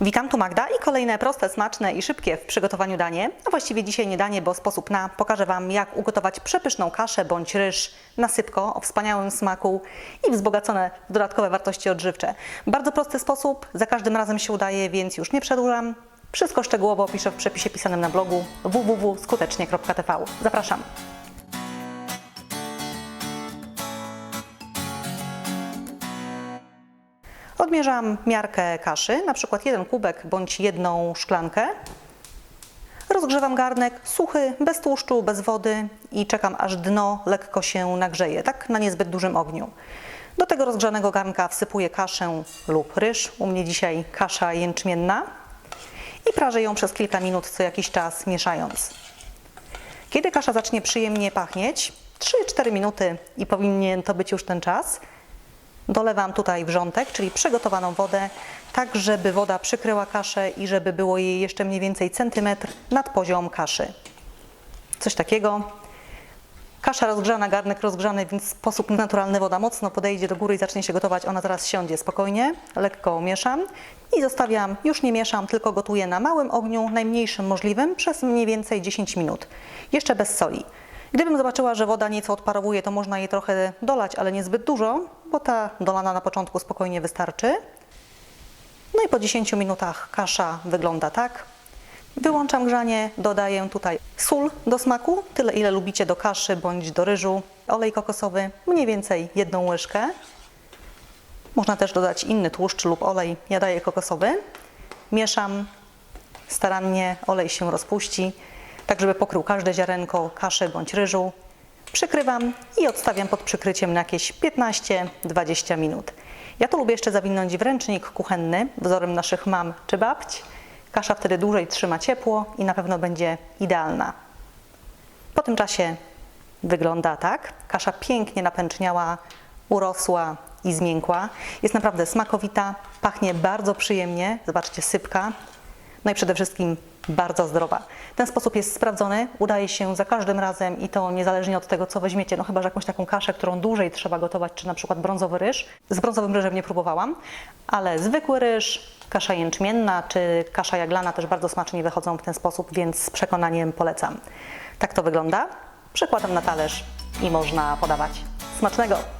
Witam, tu Magda i kolejne proste, smaczne i szybkie w przygotowaniu danie. A właściwie dzisiaj nie danie, bo sposób na. Pokażę Wam, jak ugotować przepyszną kaszę bądź ryż na sypko o wspaniałym smaku i wzbogacone w dodatkowe wartości odżywcze. Bardzo prosty sposób, za każdym razem się udaje, więc już nie przedłużam. Wszystko szczegółowo opiszę w przepisie pisanym na blogu www.skutecznie.tv. Zapraszam. Odmierzam miarkę kaszy, na przykład jeden kubek bądź jedną szklankę. Rozgrzewam garnek suchy, bez tłuszczu, bez wody i czekam aż dno lekko się nagrzeje, tak na niezbyt dużym ogniu. Do tego rozgrzanego garnka wsypuję kaszę lub ryż, u mnie dzisiaj kasza jęczmienna i prażę ją przez kilka minut co jakiś czas mieszając. Kiedy kasza zacznie przyjemnie pachnieć, 3-4 minuty i powinien to być już ten czas, Dolewam tutaj wrzątek, czyli przygotowaną wodę, tak żeby woda przykryła kaszę i żeby było jej jeszcze mniej więcej centymetr nad poziom kaszy. Coś takiego. Kasza rozgrzana, garnek rozgrzany, więc w sposób naturalny woda mocno podejdzie do góry i zacznie się gotować. Ona zaraz siądzie spokojnie, lekko mieszam i zostawiam, już nie mieszam, tylko gotuję na małym ogniu, najmniejszym możliwym, przez mniej więcej 10 minut. Jeszcze bez soli. Gdybym zobaczyła, że woda nieco odparowuje, to można jej trochę dolać, ale niezbyt dużo, bo ta dolana na początku spokojnie wystarczy. No i po 10 minutach kasza wygląda tak. Wyłączam grzanie, dodaję tutaj sól do smaku, tyle ile lubicie do kaszy bądź do ryżu, olej kokosowy, mniej więcej jedną łyżkę. Można też dodać inny tłuszcz lub olej, ja daję kokosowy. Mieszam starannie, olej się rozpuści, tak żeby pokrył każde ziarenko kaszy bądź ryżu. Przykrywam i odstawiam pod przykryciem na jakieś 15-20 minut. Ja to lubię jeszcze zawinąć w ręcznik kuchenny, wzorem naszych mam czy babć. Kasza wtedy dłużej trzyma ciepło i na pewno będzie idealna. Po tym czasie wygląda tak. Kasza pięknie napęczniała, urosła i zmiękła. Jest naprawdę smakowita, pachnie bardzo przyjemnie. Zobaczcie, sypka. No i przede wszystkim bardzo zdrowa. Ten sposób jest sprawdzony, udaje się za każdym razem i to niezależnie od tego, co weźmiecie. No chyba, że jakąś taką kaszę, którą dłużej trzeba gotować, czy na przykład brązowy ryż. Z brązowym ryżem nie próbowałam, ale zwykły ryż, kasza jęczmienna czy kasza jaglana też bardzo smacznie wychodzą w ten sposób, więc z przekonaniem polecam. Tak to wygląda. Przekładam na talerz i można podawać. Smacznego!